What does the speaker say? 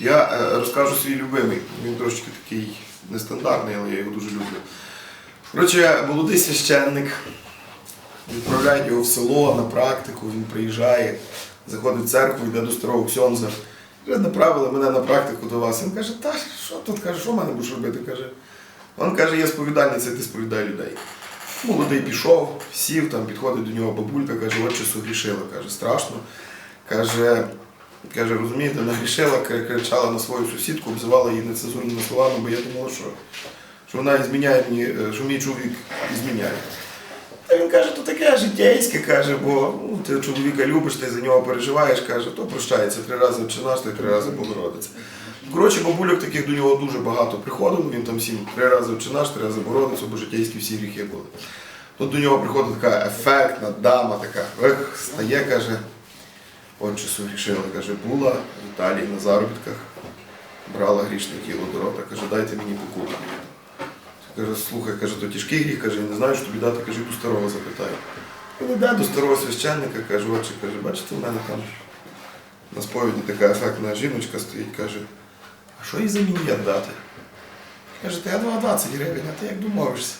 Я е, розкажу свій любимий. Він трошки такий нестандартний, але я його дуже люблю. Коротше, молодий священник. Відправляють його в село на практику, він приїжджає, заходить в церкву, йде до старого ксьонза. Вже направили мене на практику до вас. Він каже, та що тут каже, що в мене будеш робити? Каже, він каже, є сповідальниця, ти сповідай людей. Молодий пішов, сів, там підходить до нього бабулька, каже, отче согрішила, каже, страшно. Каже, каже, розумієте, нагрішила, кри- кричала на свою сусідку, обзивала її нецензурними словами, бо я думала, що, що вона зміняє мені, е, що мій чоловік зміняє. Та він каже, то таке життєйське, каже, бо ну, ти чоловіка любиш, ти за нього переживаєш, каже, то прощається три рази вчинаш, ти три рази Богородиця. Коротше, бабульок таких до нього дуже багато приходило, він там всім три рази вчинаш, три рази Богородицю, бо життєйські всі гріхи були. Тут до нього приходить така ефектна дама, така, ех, стає, каже, отче согрішила, каже, була в Італії на заробітках, брала грішне тіло до рота, каже, дайте мені покупку. Каже, слухай, каже, то тяжкий гріх, каже, не знаю, що тобі дати, каже, у старого запитаю. Він йде до старого священника, каже, отче, каже, бачите, в мене там на сповіді така ефектна жіночка стоїть, каже, а що їй за мін'єт дати? Каже, та я 2,20 гривень, а ти як домовишся?